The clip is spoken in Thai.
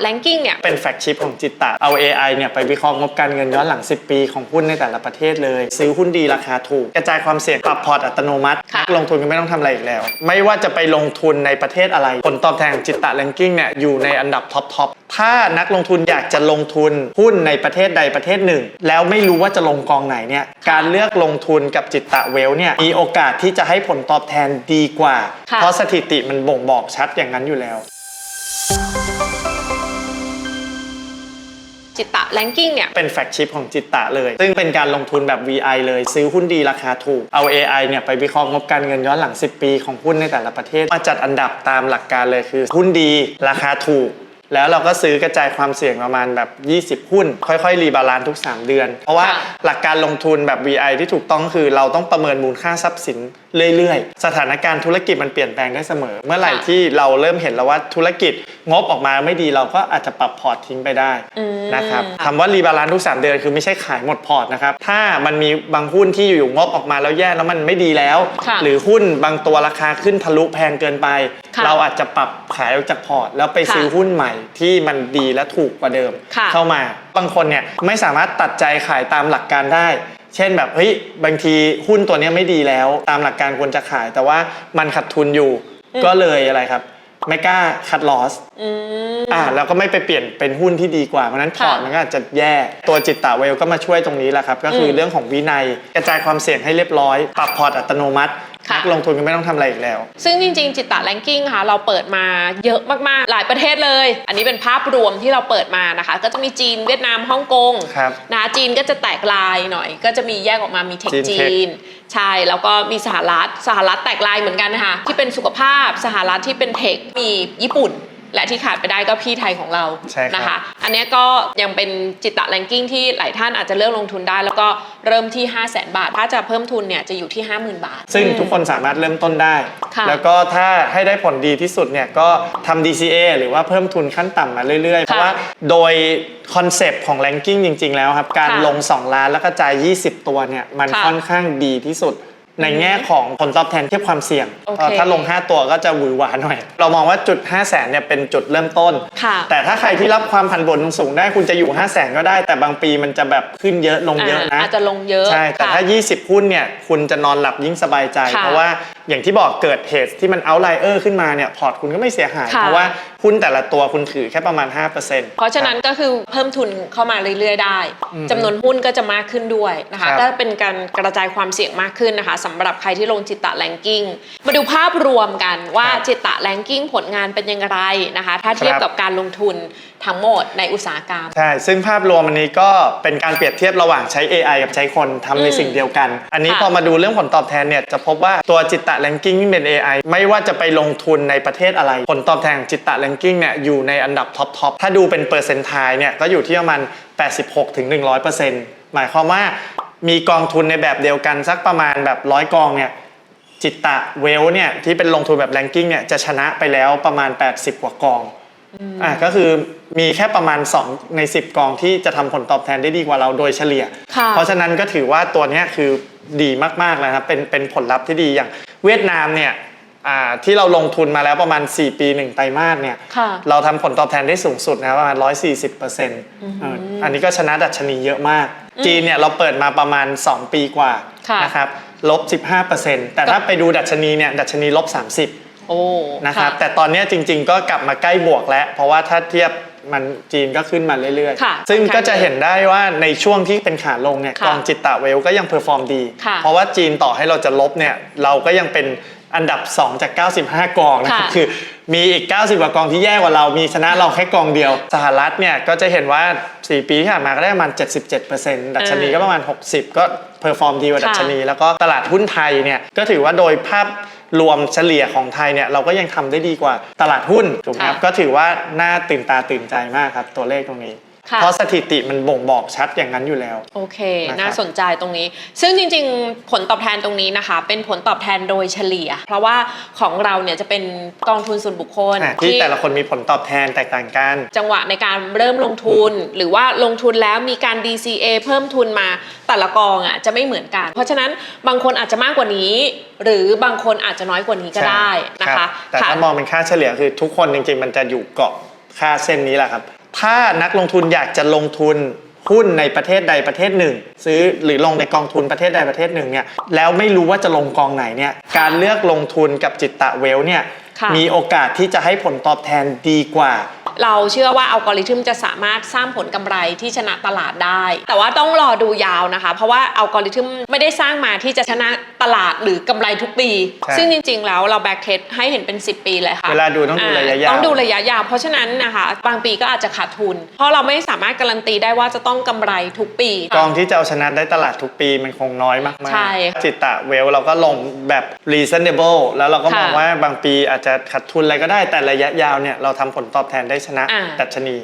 แลนกิ้งเนี่ย เป็นแฟกชิปของจิตตะเอา AI เนี่ยไปวิเคราะห์งบการเงินย้อนหลัง 10 ปีของหุ้นในแต่ละประเทศเลย ซื้อหุ้นดีราคาถูก กระจายความเสี่ยงปรับพอร์ตอัตโนมัติค่ะนักลงทุนก็ไม่ต้องทำอะไรอีกแล้ว ไม่ว่าจะไปลงทุนในประเทศอะไร ผลตอบแทนของจิตตะแลนกิ้งเนี่ยอยู่ในอันดับท็อปทอปถ้านักลงทุนอยากจะลงทุนหุ้นในประเทศใดประเทศหนึ่ง แล้วไม่รู้ว่าจะลงกองไหนเนี่ยการเลือกลงทุนกับจิตตะเวลเนี่ยมีโอกาสที่จะให้ผลตอบแทนดีกว่าค่ะเพราะสถิติมันบ่งบอกชัดอย่างนั้นอยู่แล้ว จิตตะแลนกิ้งเนี่ย เป็นแฟกชิปของจิตตะเลย ซึ่งเป็นการลงทุนแบบ VI เลย ซื้อหุ้นดีราคาถูก เอา AI เนี่ยไปวิเคราะห์งบการเงินย้อนหลัง 10 ปีของหุ้นในแต่ละประเทศ มาจัดอันดับตามหลักการเลยคือ หุ้นดีราคาถูกแล้วเราก็ซื้อกระจายความเสี่ยงประมาณแบบ 20 หุ้น ค่อยๆ รีบาลานซ์ทุก 3 เดือน เพราะว่าค่ะหลักการลงทุนแบบ VI ที่ถูกต้องคือเราต้องประเมินมูลค่าทรัพย์สินเรื่อยๆ สถานการณ์ธุรกิจมันเปลี่ยนแปลงได้เสมอ เมื่อไหร่ค่ะที่เราเริ่มเห็นแล้วว่าธุรกิจงบออกมาไม่ดีเราก็อาจจะปรับพอร์ตทิ้งไปได้อืมนะครับคำว่ารีบาลานซ์ทุก 3 เดือนคือไม่ใช่ขายหมดพอร์ตนะครับ ถ้ามันมีบางหุ้นที่อยู่ๆงบออกมาแล้วแย่แล้วมันไม่ดีแล้วค่ะหรือหุ้นบางตัวราคาขึ้นทะลุแพงเกินไปค่ะเราอาจจะปรับขายออกจากพอร์ต แล้วไปค่ะซื้อหุ้นใหม่ที่มันดีและถูกกว่าเดิมค่ะเข้ามาบางคนเนี่ยไม่สามารถตัดใจขายตามหลักการได้ เช่นแบบเฮ้ยบางทีหุ้นตัวเนี้ยไม่ดีแล้ว ตามหลักการควรจะขาย แต่ว่ามันขาดทุนอยู่ก็เลยอะไรครับ ไม่กล้าคัดลอสอืมอ่าแล้วก็ไม่ไปเปลี่ยนเป็นหุ้นที่ดีกว่า เพราะฉะนั้นพค่ะอร์ตมันก็อาจจะแย่ ตัวจิตตะเวลก็มาช่วยตรงนี้แหละครับ ก็คืออมเรื่องของวินัย กระจายความเสี่ยงให้เรียบร้อย ปรับพอร์ตอัตโนมัติ ค่ะ นักลงทุนก็ไม่ต้องทำอะไรอีกแล้ว ซึ่งจริงๆ จิตตะแลนกิ้งค่ะเราเปิดมาเยอะมากๆ หลายประเทศเลย อันนี้เป็นภาพรวมที่เราเปิดมานะคะ ก็จะมีจีนเวียดนามฮ่องกงครับนะคะจีนก็จะแตกลายหน่อย ก็จะมีแยกออกมามีเทคจีน จี Tech นใช่ แล้วก็มีสหรัฐสหรัฐแตกลายเหมือนกันนะคะที่เป็นสุขภาพสหรัฐที่เป็นเทคมีญี่ปุ่น และที่ขาดไปได้ก็พี่ไทยของเราใช่ครับ นะคะ อันเนี้ยก็ยังเป็นจิตตะแลนกิ้งที่หลายท่านอาจจะเลือกลงทุนได้ แล้วก็เริ่มที่ 5 0 0 0 0 0บาท ถ้าจะเพิ่มทุนเนี่ยจะอยู่ที่ 50,000 บาท ซึ่งทุกคนสามารถเริ่มต้นได้ ค่ะ แล้วก็ถ้าให้ได้ผลดีที่สุดเนี่ยก็ทำ DCA หรือว่าเพิ่มทุนขั้นต่ำมาเรื่อยๆ เพราะว่าโดยคอนเซปต์ของ ranking จริงๆ แล้วครับ การค่ะลง 2 ล้านแล้วกระจาย 20 ตัวเนี่ยมันค่ะค่อนข้างดีที่สุด ในแง่ของผลตอบแทนเทียบความเสี่ยง โอเคเอ่อถ้าลง 5 ตัวก็จะหวือหวาหน่อย เรามองว่าจุด 5 0 0แสนเนี่ยเป็นจุดเริ่มต้น ค่ะ แต่ถ้าใครที่รับความผันผวนสูงได้คุณจะอยู่ 5 0 0แสนก็ได้ แต่บางปีมันจะแบบขึ้นเยอะลงเยอะนะ อาจจะลงเยอะใช่ แต่ค่ะ ถ้า 20 หุ้นเนี่ย คุณจะนอนหลับยิ่งสบายใจ ค่ะเพราะว่า อย่างที่บอกเกิดเหตุที่มันเอาไลเออร์ขึ้นมาเนี่ยพอร์ตคุณก็ไม่เสียหาย ค่ะ เพราะว่าหุ้นแต่ละตัวคุณถือแค่ประมาณ 5%เพราะฉะนั้นก็คือเพิ่มทุนเข้ามาเรื่อยๆได้อืมจำนวนหุ้นก็จะมากขึ้นด้วยนะคะครับก็เป็นการกระจายความเสี่ยงมากขึ้นนะคะสำหรับใครที่ลงจิตตะแลนกิ้งมาดูภาพรวมกันว่าครับจิตตะแลนกิ้งผลงานเป็นยังไงนะคะ ถ้าเทียบครับ กับการลงทุนทั้งหมดในอุตสาหกรรม ใช่ ซึ่งภาพรวมอันนี้ก็เป็นการเปรียบเทียบระหว่างใช้ AI กับใช้คนทำในอืมสิ่งเดียวกัน อันนี้ค่ะพอมาดูเรื่องผลตอบแทนเนี่ยจะพบว่าตัวจิตตะแลนกิ้งที่เป็น AI ไม่ว่าจะไปลงทุนในประเทศอะไร ผลตอบแทนของจิตตะแลนกิ้งเนี่ยอยู่ในอันดับท็อปทอปถ้าดูเป็นเปอร์เซ็นต์ไทยเนี่ยก็อยู่ที่ประมาณ 86ถึง100%หมายความว่ามีกองทุนในแบบเดียวกันสักประมาณแบบร้อยกองเนี่ยจิตตะเวลเนี่ยที่เป็นลงทุนแบบแรงกิ้งเนี่ยจะชนะไปแล้วประมาณ 80 กว่ากองอะก็คือมีแค่ประมาณ 2 ใน 10 กองที่จะทำผลตอบแทนได้ดีกว่าเราโดยเฉลี่ยค่ะเพราะฉะนั้นก็ถือว่าตัวเนี้ยคือดีมากๆเลยครับเป็นเป็นผลลัพธ์ที่ดีอย่าง เวียดนามเนี่ยอ่าที่เราลงทุนมาแล้วประมาณ 4 ปี 1 ไตรมาสเนี่ยค่ะเราทำผลตอบแทนได้สูงสุดนะครับประมาณ 140เปอร์เซ็นต์อันนี้ก็ชนะดัชนีเยอะมาก จีนเนี่ยเราเปิดมาประมาณ 2 ปีกว่าค่ะนะครับลบ 15%แต่ถ้าไปดูดัชนีเนี่ยดัชนีลบ 30โอ้นะครับค่ะแต่ตอนเนี้ยจริง ๆ ก็กลับมาใกล้บวกแล้ว เพราะว่าถ้าเทียบ มันจีนก็ขึ้นมาเรื่อยค่ะๆ ซึ่งก็จะเห็นได้ว่าในช่วงที่เป็นขาลงเนี่ยค่ะกองจิตตะเวลก็ยังเพอร์ฟอร์มดี ค่ะเพราะว่าจีนต่อให้เราจะลบเนี่ยเราก็ยังเป็นอันดับ 2 จาก 95 กองนะครับค่ะคือมีอีก 90 กว่ากองที่แย่กว่าเรา มีชนะเราแค่กองเดียว สหรัฐเนี่ยก็จะเห็นว่า 4 ปีที่ผ่านมาก็ได้ประมาณ 77%ดัชนีก็ประมาณ 60 ก็เพอร์ฟอร์มดีกว่าค่ะดัชนี แล้วก็ตลาดหุ้นไทยเนี่ยก็ถือว่าโดยภาพ รวมเฉลี่ยของไทยเนี่ยเราก็ยังทำได้ดีกว่าตลาดหุ้นถูกไหมครับค่ะก็ถือว่าน่าตื่นตาตื่นใจมากครับตัวเลขตรงนี้ค่ะ เพราะสถิติมันบ่งบอกชัดอย่างนั้นอยู่แล้ว โอเคนะครับน่าสนใจตรงนี้ ซึ่งจริงๆ ผลตอบแทนตรงนี้นะคะ เป็นผลตอบแทนโดยเฉลี่ย เพราะว่าของเราเนี่ยจะเป็นกองทุนส่วนบุคคลอะที่แต่ละคนมีผลตอบแทนแตกต่างกัน จังหวะในการเริ่มลงทุน หรือว่าลงทุนแล้วมีการ DCA เพิ่มทุนมาแต่ละกองอะจะไม่เหมือนกัน เพราะฉะนั้นบางคนอาจจะมากกว่านี้ หรือบางคนอาจจะน้อยกว่านี้ก็ได้นะรัคะบแต่ค่ะถ้ามองเป็นค่าเฉลี่ยคือทุกคนจริงๆ มันจะอยู่เกาะค่าเส้นนี้แหละครับ ถ้านักลงทุนอยากจะลงทุนหุ้นในประเทศใดประเทศหนึ่ง ซื้อหรือลงในกองทุนประเทศใดประเทศหนึ่งเนี่ยแล้วไม่รู้ว่าจะลงกองไหนเนี่ยการเลือกลงทุนกับจิตตะเวลเนี่ยค่ะมีโอกาสที่จะให้ผลตอบแทนดีกว่า เราเชื่อว่าอัลกอริทึมจะสามารถสร้างผลกำไรที่ชนะตลาดได้ แต่ว่าต้องรอดูยาวนะคะ เพราะว่าอัลกอริทึมไม่ได้สร้างมาที่จะชนะตลาดหรือกำไรทุกปีใช่ซึ่งจริง ๆ แล้วเราแบ็กเทสให้เห็นเป็น 10 ปีเลยค่ะ เวลาดูต้องดูระยะยาวต้องดูระยะยาว เพราะฉะนั้นนะคะบางปีก็อาจจะขาดทุน เพราะเราไม่สามารถการันตีได้ว่าจะต้องกำไรทุกปีกองที่จะเอาชนะได้ตลาดทุกปีมันคงน้อยมากๆใช่ค่ะจิตตะเวลเราก็ลงแบบ reasonable แล้วเราก็มองค่ะว่าบางปีอาจจะขาดทุนอะไรก็ได้แต่ระยะยาวเนี่ยเราทำผลตอบแทนได้ชนะอ่าดัชนี